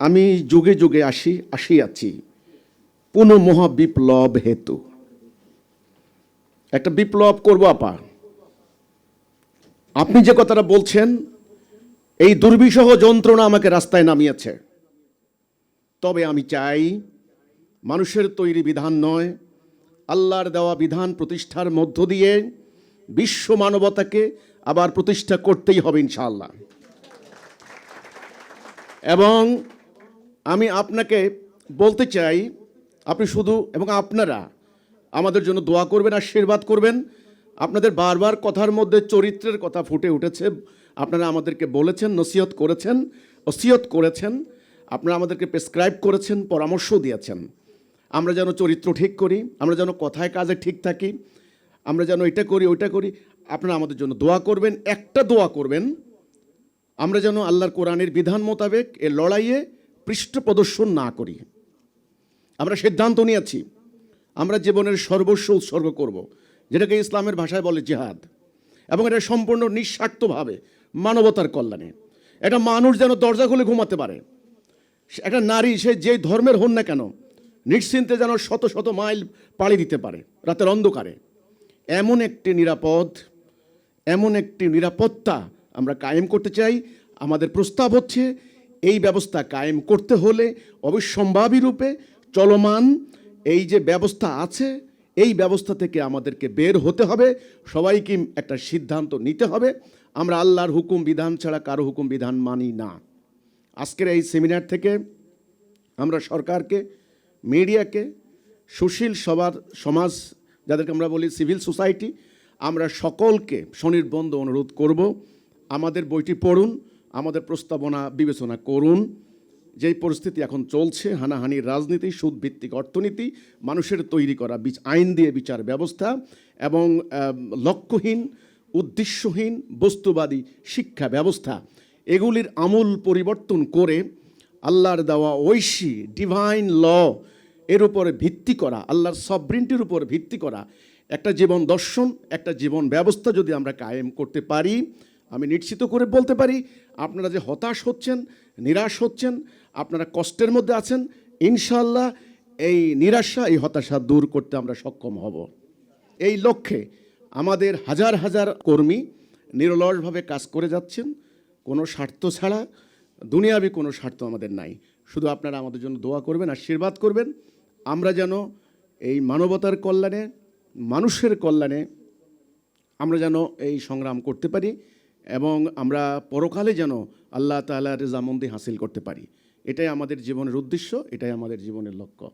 আমি যুগে যুগে আসি, আসিয়াছি। পুনঃ মহাবিপ্লব হেতু। একটা বিপ্লব করব আপা। আপনি যে কথাটা বলছেন, এই দুর্বিষহ যন্ত্রণা আমাকে রাস্তায় নামিয়েছে। তবে আমি চাই, মানুষের তৈরি বিধান নয়, আল্লাহর দেওয়া বিধান প্রতিষ্ঠার মধ্য দিয়ে বিশ্ব মানবতাকে আবার প্রতিষ্ঠা করতেই হবে ইনশাআল্লাহ। এবং আমি আপনাকে বলতে চাই, আপনি শুধু এবং আপনারা আমাদের জন্য দোয়া করবেন, আশীর্বাদ করবেন। আপনাদের বারবার কথার মধ্যে চরিত্রের কথা ফুটে উঠেছে। আপনারা আমাদেরকে বলেছেন, নসিহত করেছেন ওসিয়ত করেছেন। আপনারা আমাদেরকে প্রেসক্রাইব করেছেন, পরামর্শ দিয়েছেন। আমরা যেন চরিত্র ঠিক করি, আমরা যেন কথায় কাজে ঠিক থাকি, আমরা যেন এটা করি, ওইটা করি। আপনারা আমাদের জন্য দোয়া করবেন, একটা দোয়া করবেন। আমরা যেন আল্লাহর কোরআনের বিধান মোতাবেক এ লড়াইয়ে পৃষ্ঠ প্রদর্শন না করি। আমরা সিদ্ধান্ত নিয়েছি, আমরা জীবনের সর্বস্ব উৎসর্গ করব, যেটাকে ইসলামের ভাষায় বলে জিহাদ, এবং এটা সম্পূর্ণ নিঃস্বার্থভাবে মানবতার কল্যাণে। এটা মানুষ যেন দরজা খুলে ঘুমাতে পারে, একটা নারী সে যেই ধর্মের হন না কেন, নিশ্চিন্তে যেন শত শত মাইল পাড়ি দিতে পারে, রাতের অন্ধকারে। এমন একটি নিরাপদ, এমন একটি নিরাপত্তা আমরা কায়েম করতে চাই। আমাদের প্রস্তাব হচ্ছে এই ব্যবস্থা কায়েম করতে হলে অবশ্যম্ভাবী রূপে চলমান এই যে ব্যবস্থা আছে, এই ব্যবস্থা থেকে আমাদেরকে বের হতে হবে। সবাইকে একটা সিদ্ধান্ত নিতে হবে। আমরা আল্লাহর হুকুম বিধান ছাড়া কারও হুকুম বিধান মানি না। আজকের এই সেমিনার থেকে আমরা সরকারকে, মিডিয়াকে, সুশীল সবার সমাজ, যাদেরকে আমরা বলি সিভিল সোসাইটি, আমরা সকলকে স্বনির্বন্ধ অনুরোধ করব। আমাদের বইটি পড়ুন। আমাদের প্রস্তাবনা, বিবেচনা করুন। যেই পরিস্থিতি এখন চলছে হানাহানির রাজনীতি, সুদভিত্তিক অর্থনীতি, মানুষের তৈরি করা আইন দিয়ে বিচার ব্যবস্থা এবং লক্ষ্যহীন, উদ্দেশ্যহীন, বস্তুবাদী শিক্ষা ব্যবস্থা, এগুলির আমূল পরিবর্তন করে আল্লাহর দেওয়া ঐশী ডিভাইন ল এর উপরে ভিত্তি করা, আল্লাহর সবরিনটির উপর ভিত্তি করা, একটা জীবন দর্শন, একটা জীবন ব্যবস্থা যদি আমরা কায়েম করতে পারি আমি নিশ্চিত করে বলতে পারি, আপনারা যে হতাশ হচ্ছেন, নিরাশ হচ্ছেন, আপনারা কষ্টের মধ্যে আছেন ইনশাল্লাহ এই নিরাশা, এই হতাশা দূর করতে আমরা সক্ষম হব। এই লক্ষ্যে আমাদের হাজার হাজার কর্মী নিরলসভাবে কাজ করে যাচ্ছেন, কোনো স্বার্থ ছাড়া, দুনিয়াবি কোনো স্বার্থ আমাদের নাই। শুধু আপনারা আমাদের জন্য দোয়া করবেন, আশীর্বাদ করবেন, আমরা যেন এই মানবতার কল্যাণে, মানুষের কল্যাণে আমরা যেন এই সংগ্রাম করতে পারি। এবং আমরা পরকালে যেন আল্লাহ তালার রেজামন্দি হাসিল করতে পারি। এটাই আমাদের জীবনের উদ্দেশ্য, এটাই আমাদের জীবনের লক্ষ্য।